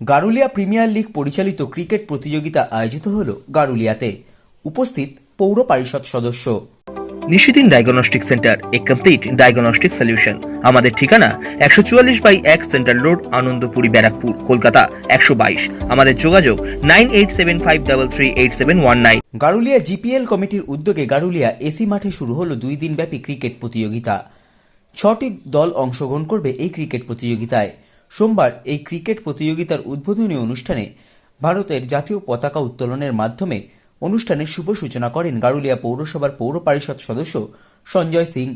Garulia premier league পরিচালিত cricket প্রতিযোগিতা আয়োজিত হল গারুলিয়াতে। উপস্থিত পৌর পরিষদ সদস্য। নিশিদিন ডায়াগনস্টিক সেন্টার এ কমপ্লিট ডায়াগনস্টিক সলিউশন আমাদের ঠিকানা একশো চুয়াল্লিশ বাই এক সেন্ট্রাল রোড আনন্দপুরি ব্যারাকপুর কলকাতা একশো বাইশ। আমাদের যোগাযোগ nine eight seven five double three eight seven one nine. Garulia GPL কমিটির উদ্যোগে গারুলিয়া এসি মাঠে শুরু হলো দুই দিনব্যাপী ক্রিকেট প্রতিযোগিতা। ছটি দল অংশগ্রহণ করবে এই ক্রিকেট প্রতিযোগিতায়। সোমবার এই ক্রিকেট প্রতিযোগিতার উদ্বোধনী অনুষ্ঠানে ভারতের জাতীয় পতাকা উত্তোলনের মাধ্যমে অনুষ্ঠানের শুভ সূচনা করেন গারুলিয়া পৌরসভার পৌর পরিষদ সদস্য সঞ্জয় সিং।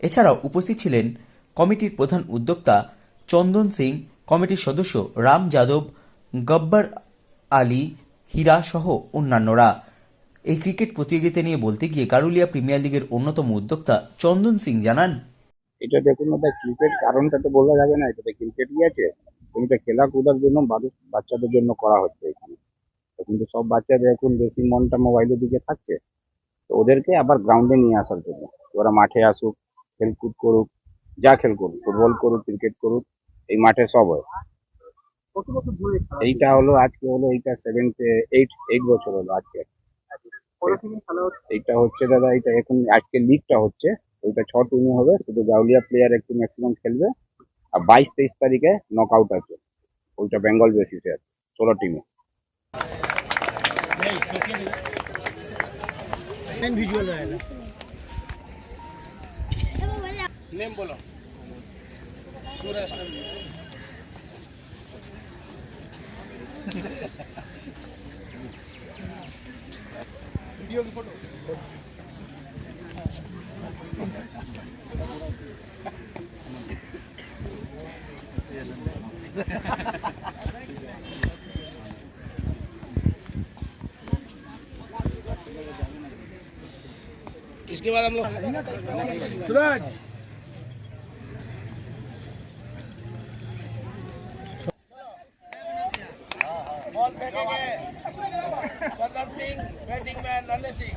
এছাড়াও উপস্থিত ছিলেন কমিটির প্রধান উদ্যোক্তা চন্দন সিং, কমিটির সদস্য রাম যাদব, গব্বর আলী, হীরা সহ অন্যান্যরা। এই ক্রিকেট প্রতিযোগিতা নিয়ে বলতে গিয়ে গারুলিয়া প্রিমিয়ার লিগের অন্যতম উদ্যোক্তা চন্দন সিং জানান এটা দেখুন ওটা ক্রিকেট কারণটা তো বলা যাবে না এটা এটাতে ক্রিকেটই আছে। কিন্তু এটা খেলাধুলার জন্য বাচ্চাদের জন্য করা হচ্ছে এখানে। কিন্তু সব বাচ্চাদের এখন বেশি মনটা মোবাইলের দিকে থাকছে। তো ওদেরকে আবার গ্রাউন্ডে নিয়ে আসার জন্য। ওরা মাঠে আসুক খেলকুদ করুক যা খেল করুক ফুটবল করুক ক্রিকেট করুক এই মাঠে সব হয়। এইটা হলো আজকে হলো এইটা সেভেন এইট এইট বছর হলো আজকে। এইটা হচ্ছে দাদা এটা এখন আজকে লিগটা হচ্ছে। ওইটা ছ টিমে হবে শুধু জাউলিয়া প্লেয়ার একটু ম্যাক্সিমাম খেলবে। আর বাইশ তেইশ তারিখে নক আউট আছে ওইটা বেঙ্গল বেসিসে আছে ষোলো টিমে ভিডিও ফটো इसके बाद हम लोग सूरज। बॉल फेंकेंगे। चंदन सिंह बैटिंग मैन नन्हे सिंह।